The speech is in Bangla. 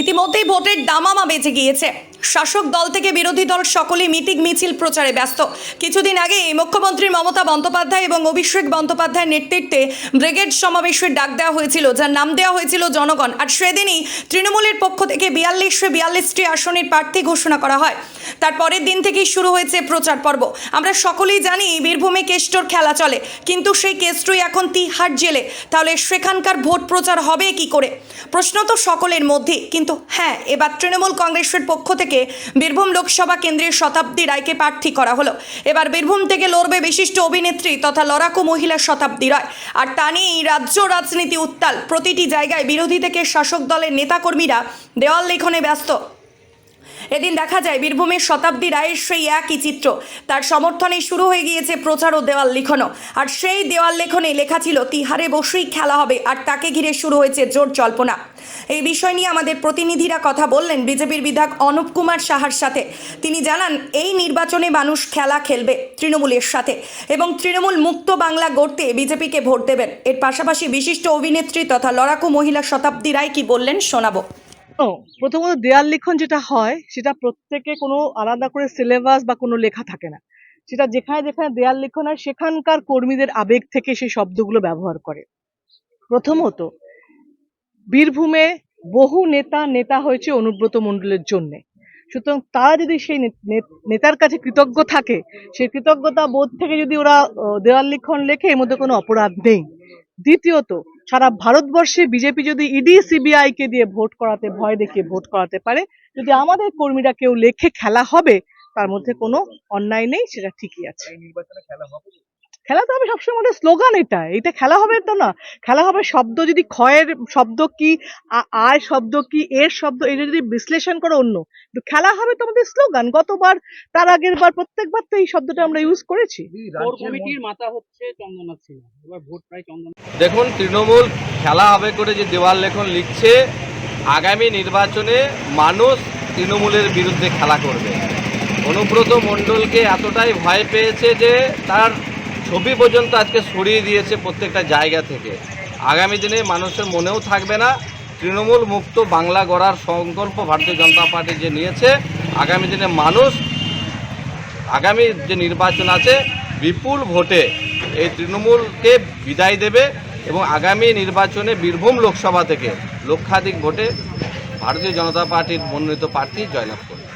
ইতিমধ্যেই ভোটের দামামা বেঁচে গিয়েছে। শাসক দল থেকে বিরোধী দল সকলেই মিটিং মিছিল প্রচারে ব্যস্ত। কিছুদিন আগে মুখ্যমন্ত্রী মমতা বন্দ্যোপাধ্যায় এবং অভিষেক বন্দ্যোপাধ্যায়ের নেতৃত্বে ব্রিগেড সমাবেশের ডাক দেওয়া হয়েছিল, যার নাম দেওয়া হয়েছিল জনগণ। আর সেদিনই তৃণমূলের পক্ষ থেকে বিয়াল্লিশে বিয়াল্লিশটি আসনের প্রার্থী ঘোষণা করা হয়। তার পরের দিন থেকেই শুরু হয়েছে প্রচার পর্ব। আমরা সকলেই জানি বীরভূমে কেষ্টর খেলা চলে, কিন্তু সেই কেষ্টই এখন তিহার জেলে। তাহলে সেখানকার ভোট প্রচার হবে কি করে? প্রশ্ন তো সকলের মধ্যে কিন্তু হ্যাঁ এবার তৃণমূল কংগ্রেসের পক্ষ থেকে বীরভূম লোকসভা কেন্দ্রের শতাব্দী রায়কে প্রার্থী করা হলো। এবার বীরভূম থেকে লড়বে বিশিষ্ট অভিনেত্রী তথা লড়াকু মহিলা শতাব্দী রায়। আর তা নিয়েই রাজ্য রাজনীতি উত্তাল। প্রতিটি জায়গায় বিরোধী থেকে শাসক দলের নেতাকর্মীরা দেওয়াল লেখনে ব্যস্ত। এদিন দেখা যায় বীরভূমের শতাব্দী রায়ের সেই একই চিত্র। তার সমর্থনে শুরু হয়ে গিয়েছে প্রচার ও দেওয়াল লিখনও। আর সেই দেওয়াল লেখনে লেখা ছিল, তিহারে বসেই খেলা হবে আর তাকে ঘিরে শুরু হয়েছে জোর জল্পনা। এই বিষয় নিয়ে আমাদের প্রতিনিধিরা কথা বললেন বিজেপির বিধায়ক অনুপ কুমার সাহার সাথে। তিনি জানান, এই নির্বাচনে মানুষ খেলা খেলবে তৃণমূলের সাথে এবং তৃণমূল মুক্ত বাংলা গড়তে বিজেপিকে ভোট দেবেন। এর পাশাপাশি বিশিষ্ট অভিনেত্রী তথা লড়াকু মহিলা শতাব্দী রায় কি বললেন শোনাবো। প্রথমত দেয়াল লিখন যেটা হয়, সেটা প্রত্যেকে কোনো আলাদা করে সিলেবাস বা কোনো লেখা থাকে না। সেটা যেখানে যেখানে দেয়াল লিখন হয়, সেখানকার কর্মীদের আবেগ থেকে সেই শব্দগুলো ব্যবহার করে। প্রথমত, বীরভূমে বহু নেতা নেতা হয়েছে অনুব্রত মণ্ডলের জন্য। সুতরাং তারা যদি সেই নেতার কাছে কৃতজ্ঞ থাকে, সেই কৃতজ্ঞতা বোধ থেকে যদি ওরা দেওয়াল লিখন লেখে, এর মধ্যে কোনো অপরাধ নেই। দ্বিতীয়ত সারা ভারতবর্ষে বিজেপি যদি ইডি, সিবিআই কে দিয়ে ভোট করাতে, ভয় দেখিয়ে ভোট করাতে পারে, যদি আমাদের কর্মীরা কেউ লেখে খেলা হবে, তার মধ্যে কোনো অন্যায় নেই, সেটা ঠিকই আছে। খেলা তো হবে সবসময় আমাদের স্লোগান এটা এটা খেলা হবে তো না। খেলা হবে শব্দ যদি ক্ষয়ের শব্দ কি আ- আয় শব্দ কি এর শব্দ এটা যদি বিশ্লেষণ করে অন্য। তো খেলা হবে তো আমাদের স্লোগান গতবার তার আগের বার প্রত্যেকবার তো এই শব্দটা আমরা ইউজ করেছি। কমিটির মাথা হচ্ছে চন্দনা সিনহা এবার ভোট প্রায় চন্দন দেখুন তৃণমূল খেলা হবে করে যে দেওয়াল লেখন লিখছে আগামী নির্বাচনে মানুষ তৃণমূলের বিরুদ্ধে খেলা করবে। অনুব্রত মণ্ডলকে এতটাই ভয় পেয়েছে যে তার ছবি পর্যন্ত আজকে সরিয়ে দিয়েছে প্রত্যেকটা জায়গা থেকে। আগামী দিনে মানুষের মনেও থাকবে না, তৃণমূল মুক্ত বাংলা গড়ার সংকল্প ভারতীয় জনতা পার্টি যে নিয়েছে, আগামী দিনে মানুষ, আগামী যে নির্বাচন আছে, বিপুল ভোটে এই তৃণমূলকে বিদায় দেবে এবং আগামী নির্বাচনে বীরভূম লোকসভা থেকে লক্ষাধিক ভোটে ভারতীয় জনতা পার্টির মনোনীত প্রার্থী জয়লাভ করবে।